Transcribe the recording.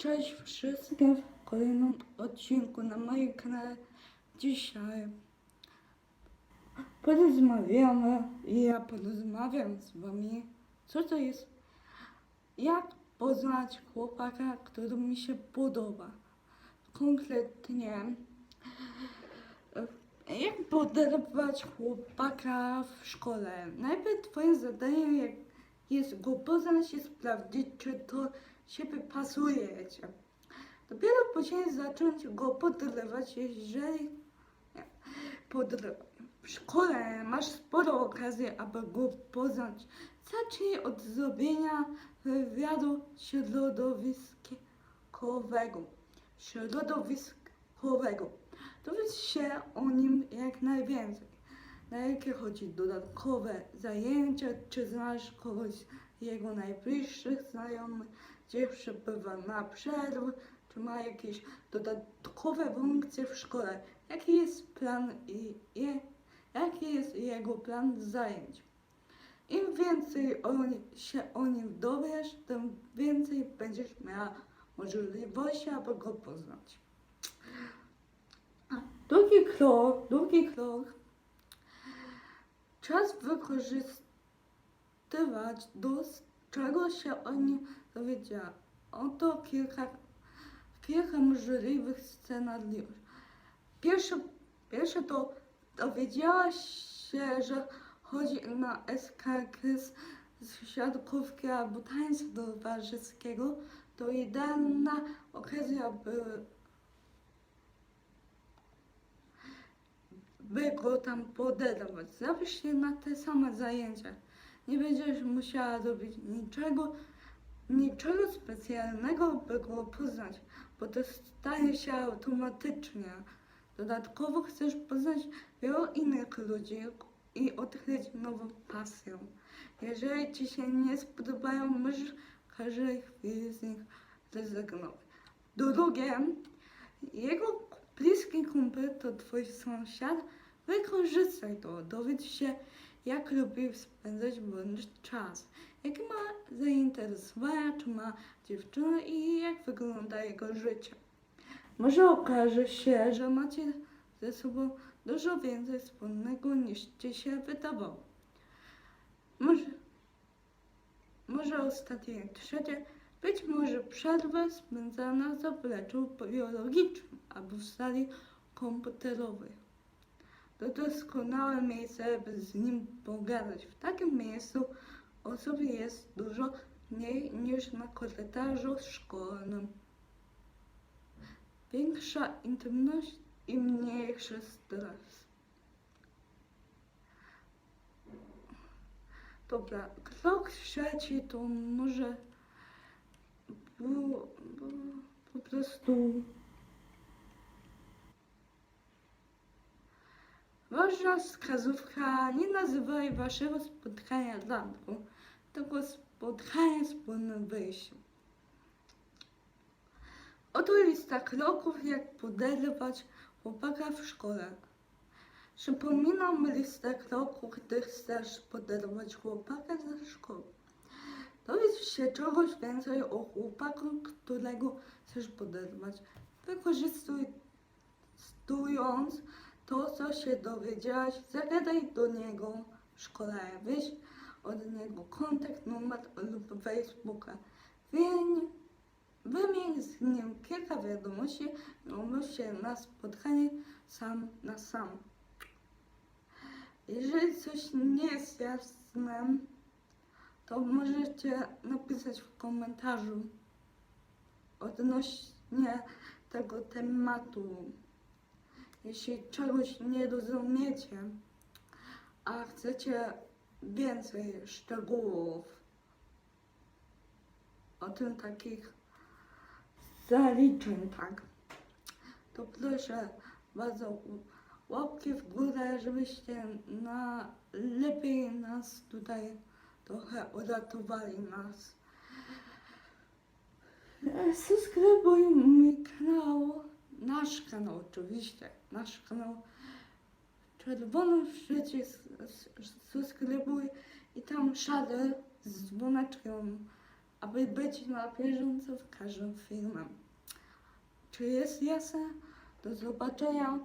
Cześć wszystkim w kolejnym odcinku na moim kanale. Dzisiaj porozmawiamy i ja porozmawiam z wami, co to jest, jak poznać chłopaka, który mi się podoba. Konkretnie, jak poderwać chłopaka w szkole. Najpierw twoim zadaniem jest go poznać i sprawdzić, czy to siebie pasujecie. Dopiero później zacząć go podrywać, jeżeli nie, podry- w szkole masz sporo okazji, aby go poznać. Zacznij od zrobienia wywiadu środowiskowego. Środowiskowego. Dowiedz się o nim jak najwięcej. Na jakie chodzi dodatkowe zajęcia, czy znasz kogoś jego najbliższych znajomych, gdzie przebywa na przerwy, czy ma jakieś dodatkowe funkcje w szkole. Jaki jest plan i, i jaki jest jego plan zajęć. Im więcej o, się o nim dowiesz, tym więcej będziesz miała możliwości, aby go poznać. Drugi krok, drugi krok. Czas wykorzystywać do s- czego się o nim dowiedziała. Oto kilka, kilka możliwych scenariuszy. Pierwsze, pierwsze to dowiedziałaś się, że chodzi na SKKS z siatkówki albo tańca towarzyskiego. To idealna okazja, by by go tam podedawać. Zapisz się na te same zajęcia. Nie będziesz musiała robić niczego, niczego specjalnego, by go poznać, bo to stanie się automatycznie. Dodatkowo chcesz poznać wielu innych ludzi i odkryć nową pasję. Jeżeli ci się nie spodobają, możesz w każdej chwili z nich zrezygnować. Drugie, jego bliski kumpel to twój sąsiad, wykorzystaj to, dowiedz się, jak lubi spędzać bądź czas, jakie ma zainteresowania, czy ma dziewczynę i jak wygląda jego życie. Może okaże się, że macie ze sobą dużo więcej wspólnego niż ci się wydawało. Może, może ostatnie trzecie, być może przerwa spędzana w zapleczu biologicznym albo w sali komputerowej. To doskonałe miejsce, by z nim pogadać. W takim miejscu osób jest dużo mniej niż na korytarzu szkolnym. Większa intymność i mniejszy stres. Dobra, krok trzeci to może po prostu ważna wskazówka, nie nazywaj waszego spotkania randką, tylko spotkania wspólnym wyjściem. Oto lista kroków, jak poderwać chłopaka w szkole. Przypominam listę kroków, gdy chcesz poderwać chłopaka ze szkoły. Dowiedz się czegoś więcej o chłopaku, którego chcesz poderwać. Wykorzystuj studiując to, co się dowiedziałaś, zagadaj do niego w szkole, weź od niego kontakt, numer lub Facebooka. Wymień, wymień z nim kilka wiadomości i umów się na spotkanie sam na sam. Jeżeli coś nie jest jasne, to możecie napisać w komentarzu odnośnie tego tematu. Jeśli czegoś nie rozumiecie, a chcecie więcej szczegółów o tym takich zaliczeń, tak, to proszę bardzo łapki w górę, żebyście na lepiej nas tutaj trochę uratowali nas. Subskrybuj mój kanał, nasz kanał oczywiście, nasz kanał. Czerwony przycisk subskrybuj i tam szary z dzwoneczkiem aby być na bieżąco z każdym filmem. Czy jest jasne? Do zobaczenia.